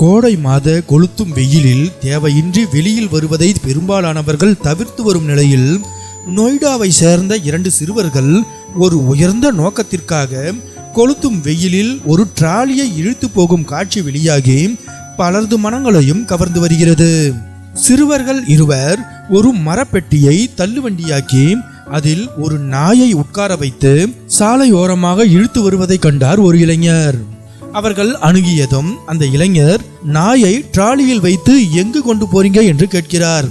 கோடை மாத கொளுத்தும் வெயிலில் தேவையின்றி வெளியில் வருவதை பெரும்பாலானவர்கள் தவிர்த்து வரும் நிலையில் நொய்டாவை சேர்ந்த இரண்டு சிறுவர்கள் ஒரு உயர்ந்த நோக்கத்திற்காக கொளுத்தும் வெயிலில் ஒரு டிராலியை இழுத்து போகும் காட்சி வெளியாகி பலரது மனங்களையும் கவர்ந்து வருகிறது. சிறுவர்கள் இருவர் ஒரு மரப்பெட்டியை தள்ளுவண்டியாக்கி அதில் ஒரு நாயை உட்கார வைத்து சாலையோரமாக இழுத்து வருவதை கண்டார் ஒரு இளைஞர். அவர்கள் அணுகியதும் அந்த இளைஞர் நாயை டிராலியில் வைத்து எங்கு கொண்டு போறீங்க? என்று கேட்கிறார்.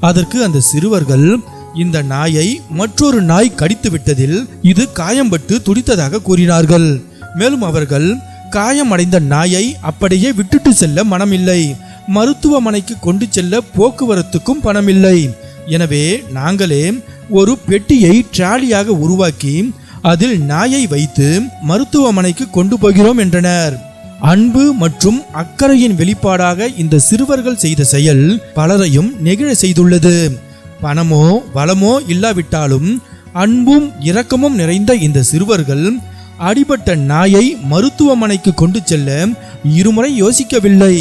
அதற்கு அந்த சிறுவர்கள் இந்த நாயை மற்றொரு நாய் கடித்து விட்டதில் இது காயம்பட்டு துடித்ததாக கூறினார்கள். மேலும் அவர்கள் காயமடைந்த நாயை அப்படியே விட்டுட்டு செல்ல மனமில்லை. மருத்துவமனைக்கு கொண்டு செல்ல போக்குவரத்துக்கும் பணமில்லை. எனவே நாங்களே ஒரு பெட்டியை டிராலியாக உருவாக்கி அதில் நாயை வைத்து மருத்துவமனைக்கு கொண்டு போகிறோம் என்றனர். அன்பு மற்றும் அக்கறையின் வெளிப்பாடாக இந்த சிறுவர்கள் செய்த செயல் பலரையும் நெகிழ செய்துள்ளது. பணமோ வளமோ இல்லாவிட்டாலும் அன்பும் இரக்கமும் நிறைந்த இந்த சிறுவர்கள் அடிபட்ட நாயை மருத்துவமனைக்கு கொண்டு செல்ல இருமுறை யோசிக்கவில்லை.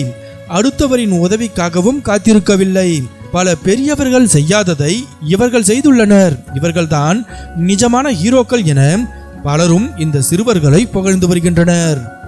அடுத்தவரின் உதவிக்காகவும் காத்திருக்கவில்லை. பல பெரியவர்கள் செய்யாததை இவர்கள் செய்துள்ளனர். இவர்கள்தான் நிஜமான ஹீரோக்கள் என பலரும் இந்த சிறுவர்களை புகழ்ந்து வருகின்றனர்.